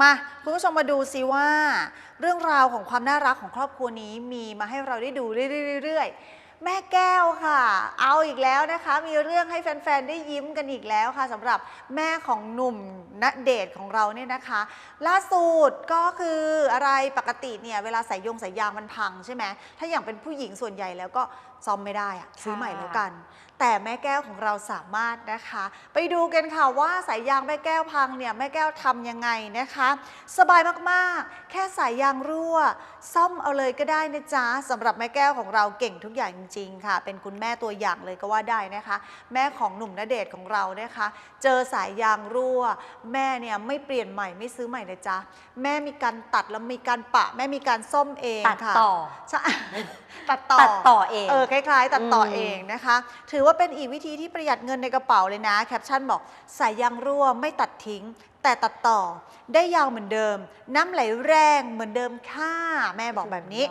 มาคุณผู้ชมมาดูซิว่า เรื่องราวของความน่ารักของครอบครัวนี้มีมาให้เราได้ดูเรื่อยๆแม่แก้วค่ะ เอาอีกแล้วนะคะ มีเรื่องให้แฟนๆได้ยิ้มกันอีกแล้วค่ะสำหรับแม่ของหนุ่มณเดชน์ของเราเนี่ยนะคะ ล่าสุดก็คืออะไรปกติเนี่ยเวลาสายยงสายยางมันพังใช่ไหมถ้าอย่างเป็นผู้หญิงส่วนใหญ่แล้วก็ ซ่อมไม่ได้อะซื้อใหม่แล้วกัน แต่แม่แก้วของเราสามารถนะคะ ไปดูกันค่ะว่าสายยางแม่แก้วพังเนี่ยแม่แก้วทำยังไงนะคะ สบายมากๆ แค่สายยางรั่ว ซ่อมเอาเลยก็ได้นะจ๊ะสำหรับแม่แก้วของเราเก่งทุกอย่างจริง ๆ ค่ะ เป็นคุณแม่ตัวอย่างเลยก็ว่าได้นะคะ แม่ของหนุ่มณเดชน์ของเรานะคะ เจอสายยางรั่ว แม่เนี่ยไม่เปลี่ยนใหม่ไม่ซื้อใหม่เลยจ้ะแม่มีการตัดแล้วมีการปะ แม่มีการซ่อมเองตัดค่ะต่อใช่ตัดต่อตัดต่อเองเออคล้ายๆ ตัดต่ออมเองนะคะ ถือว่าเป็นอีกวิธีที่ประหยัดเงินในกระเป๋าเลยนะแคปชั่นบอกสายยางรั่วไม่ตัดทิ้ง แต่ตัดต่อได้ยาวเหมือนเดิม น้ำไหลแรงเหมือนเดิมค่ะ แม่บอกแบบนี้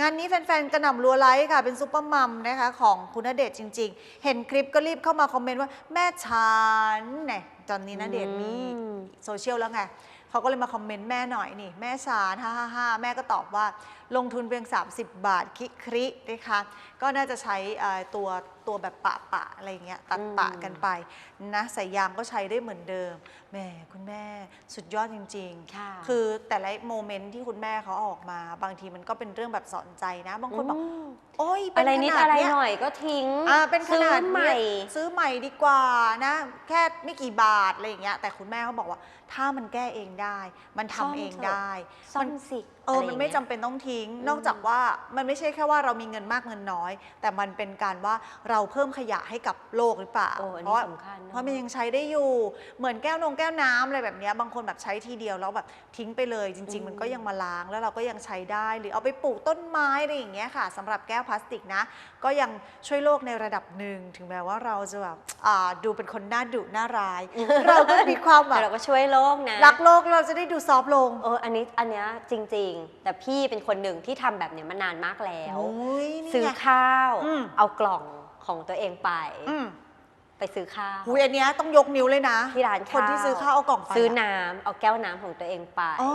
งานนี้แฟนๆ กระหน่ำรัวไลค์ค่ะ เป็นซุปเปอร์มัมนะคะ ของคุณณเดชน์จริง ๆ เห็นคลิปก็รีบเข้ามาคอมเมนต์ว่าแม่ฉันเนี่ยตอนนี้ณเดชน์มีอืมโซเชียลแล้วไง เขาก็เลยมาคอมเมนต์แม่หน่อยนี่ แม่ชานฮ่าฮ่าฮ่าแม่ก็ตอบว่าลงทุนเพียง 30 บาทคิครินะคะก็น่าจะใช้เอ่อตัวตัวแบบปะปะอะไรอย่างเงี้ยตัดปะอืมกันไปนะสายยางก็ใช้ได้เหมือนเดิมแหม่คุณแม่สุดยอดจริงๆค่ะคือแต่ละโมเมนต์ที่คุณแม่เขาเอาออกมา บางทีมันก็เป็นเรื่องแบบสอนใจนะ บางคนบอกมโอ้ยเป็อะไรนิดขนาอะไรเยหน่อยก็ทิ้งอ่าเป็นขนาดซื้อใหม่เนี้ยซื้อใหม่ดีกว่านะ แค่ไม่กี่บาทอะไรอย่างเงี้ยแต่คุณแม่เขาบอกว่าถ้ามันแก้เองได้ มันทำซ่อมเองเถอะได้ซ่อมัมสิเออะรมันไม่ย่างจำเงี้ยเป็นต้องทิ้ง อืม นอกจากว่ามันไม่ใช่แค่ว่าเรามีเงินมากเงินน้อย แต่มันเป็นการว่าเราเพิ่มขยะให้กับโลกหรือเปล่า โอ้อันเพนี้ราะสำคัญเนอะเพราะมันยังใช้ได้อยู่ เหมือนแก้วนงแก้วน้ำอะไรแบบเนี้ยบางคนแบบใช้ทีเดียวแล้วแบบทิ้งไปเลย จริงๆมันก็ยังมาล้างแล้วเราก็ยังใช้ได้ หรือเอาไปปลูกต้นไม้อะไรอย่างเงี้ยค่ะสำหรับแก้วพลาสติกนะ ก็ยังช่วยโลกในระดับหนึ่งถึงแม้ว่าเราจะแบบอ่าดูเป็นคนหน้าดุหน้าร้าย เราก็มีความแบแต่บ เราก็ช่วยโลกนะรักโลกเราจะได้ดูซอฟต์ลง เอออันนี้อันเนี้ยจริง ๆ แต่พี่เป็นคนหนึ่งที่ทำแบบเนี้ยมานานมากแล้ว โอ้ยนี่ซื้อไง ข้าว อืม เอากล่องของตัวเองไป อืมไปซื้อข้าวหุยอันเนี้ยต้องยกนิ้วเลยนะ ที่ร้านคนที่ซื้อข้าวเอากล่องไปซื้ออะ น้ำเอาแก้วน้ำของตัวเองไป อ๋อ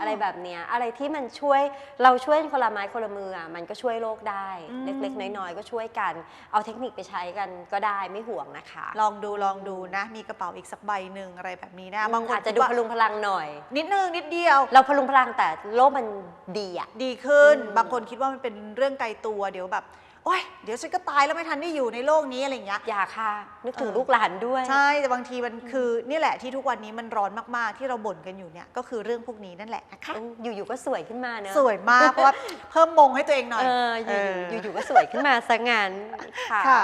ออะไรแบบเนี้ยอะไรที่มันช่วยเราช่วยคนละไม้คนละมืออะมันก็ช่วยโลกได้อืมเล็กๆ น้อยๆ ก็ช่วยกัน เอาเทคนิคไปใช้กันก็ได้ไม่ห่วงนะคะ ลองดูลองดูนะ มีกระเป๋าอีกสักใบหนึ่งอะไรแบบนี้นะบางคนอาจจะดูคิว่าพลุงพลังหน่อย นิดนึงนิดเดียว เราพลุงพลังแต่โลกมันดีอะดีขึ้นอืมบางคนคิดว่ามันเป็นเรื่องไกลตัวเดี๋ยวแบบโอ๊ยเดี๋ยวฉันก็ตายแล้วไม่ทันได้อยู่ในโลกนี้อะไรอย่างเงี้ย อย่าค่ะ นึกถึงเออ ลูกหลานด้วย ใช่แต่บางทีมันคือนี่แหละที่ทุกวันนี้มันร้อนมากๆ ที่เราบ่นกันอยู่เนี่ยก็คือเรื่องพวกนี้นั่นแหละนะคะอืมอยู่ๆก็สวยขึ้นมาเนอะสวยมากเพราะว่าเพิ่มมงให้ตัวเองหน่อย เอออยู่เออๆอยู่ๆก็สวยขึ้นมาซะงั้นค่ะ ค่ะ